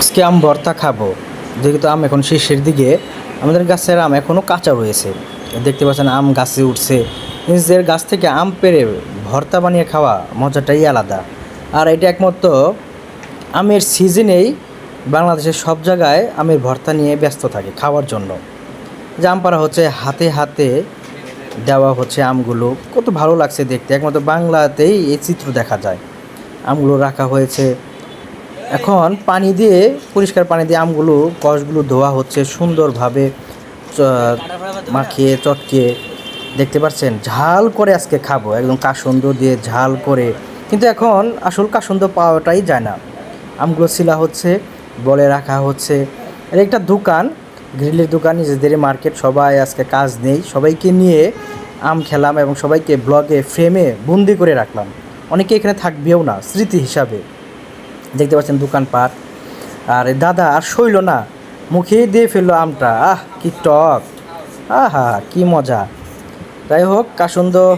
আজকে আম ভর্তা খাব। যেহেতু আম এখন শেষের দিকে। আমাদের গাছের আম এখনও কাঁচা রয়েছে। দেখতে পাচ্ছেন আম গাছে উঠছে। নিজের গাছ থেকে আম পেড়ে ভর্তা বানিয়ে খাওয়া মজাটাই আলাদা। আর এটা একমাত্র আমের সিজনেই বাংলাদেশের সব জায়গায় আমের ভর্তা নিয়ে ব্যস্ত থাকে খাওয়ার জন্য। যে আম পাড়া হচ্ছে হাতে হাতে দেওয়া হচ্ছে আমগুলো। কত ভালো লাগছে দেখতে। একমাত্র বাংলাতেই এই চিত্র দেখা যায়। আমগুলো রাখা হয়েছে। এখন পানি দিয়ে, পরিষ্কার পানি দিয়ে আমগুলো, কষগুলো ধোয়া হচ্ছে সুন্দরভাবে মাখিয়ে চটকে দেখতে পাচ্ছেন? ঝাল করে আজকে খাব। একদম কাসন্দ দিয়ে ঝাল করে কিন্তু এখন আসল কাসন্দ পাওয়াটাই যায় না। আমগুলো ছিলা হচ্ছে, বলে রাখা হচ্ছে। এটা একটা দোকান, গ্রিলের দোকান, নিজেদের মার্কেট, সবাই আজকে কাজ নেই। সবাইকে নিয়ে আম খেলাম এবং সবাইকে ব্লগে ফ্রেমে বন্দি করে রাখলাম। অনেকে এখানে থাকবেও না, স্মৃতি হিসাবে। দেখতে পাচ্ছেন দোকানপাট। আর দাদা আর সইল না, মুখে দিয়ে ফেলল আমটা। আহ, কি টক। আহা, কি মজা। যাই হোক, কাসন্দ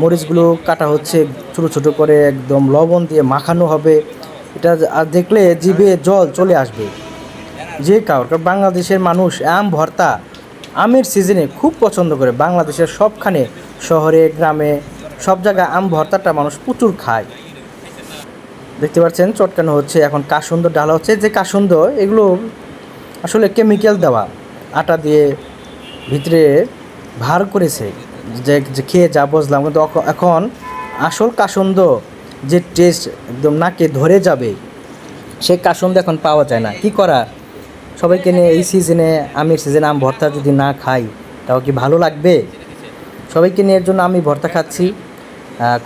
মরিচগুলো কাটা হচ্ছে, ছোটো ছোটো করে একদম লবণ দিয়ে মাখানো হবে। এটা আর দেখলে জিভে জল চলে আসবে। যে কারণ কারণ বাংলাদেশের মানুষ আম ভর্তা, আমের সিজনে খুব পছন্দ করে। বাংলাদেশের সবখানে, শহরে, গ্রামে, সব জায়গায় আম ভর্তাটা মানুষ প্রচুর খায়। দেখতে পাচ্ছেন, চটকানো হচ্ছে। এখন কাসুন্দ ডালা হচ্ছে। যে কাসুন্দ এগুলো আসলে কেমিক্যাল দেওয়া। আটা দিয়ে ভিতরে ভার করেছে। যে যে খেয়ে যা বুঝলাম, কিন্তু এখন আসল কাসন্দ যে টেস্ট একদম নাকে ধরে যাবে, সেই কাসুন্দ এখন পাওয়া যায় না। কি করা? সবাইকে নিয়ে এই সিজনে আমের সিজনে আম ভর্তা যদি না খাই, তাও কি ভালো লাগবে? সবাইকে নিয়ে এর জন্য আমি ভর্তা খাচ্ছি।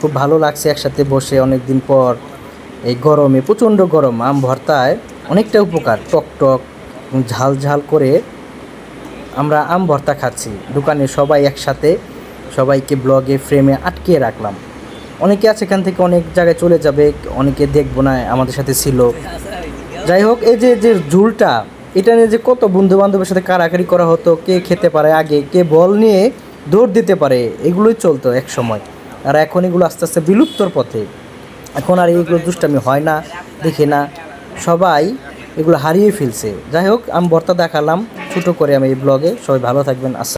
খুব ভালো লাগছে একসাথে বসে অনেক দিন পর এই গরমে, প্রচণ্ড গরম আম ভর্তায়। অনেকটা উপকার, টক টক, ঝাল ঝাল করে আমরা আম ভর্তা খাচ্ছি। দোকানে সবাই একসাথে সবাইকে ব্লগে ফ্রেমে আটকিয়ে রাখলাম। অনেকে আছে এখান থেকে অনেক জায়গায় চলে যাবে, অনেকে দেখব না, আমাদের সাথে ছিল। যাই হোক, এই যে যে ঝুলটা, এটা নিয়ে যে কত বন্ধু বান্ধবের সাথে কারাকারি করা হতো, কে খেতে পারে আগে, কে বল নিয়ে দৌড় দিতে পারে, এগুলোই চলতো এক সময়। আর এখন এগুলো আস্তে আস্তে বিলুপ্তর পথে। এখন আর এইগুলো দুষ্টামি হয় না, দেখি না। সবাই এগুলো হারিয়ে ফেলছে। যাই হোক, আমি বর্তা দেখালাম, ছোটো করে আমি এই ব্লগে। সবাই ভালো থাকবেন, আস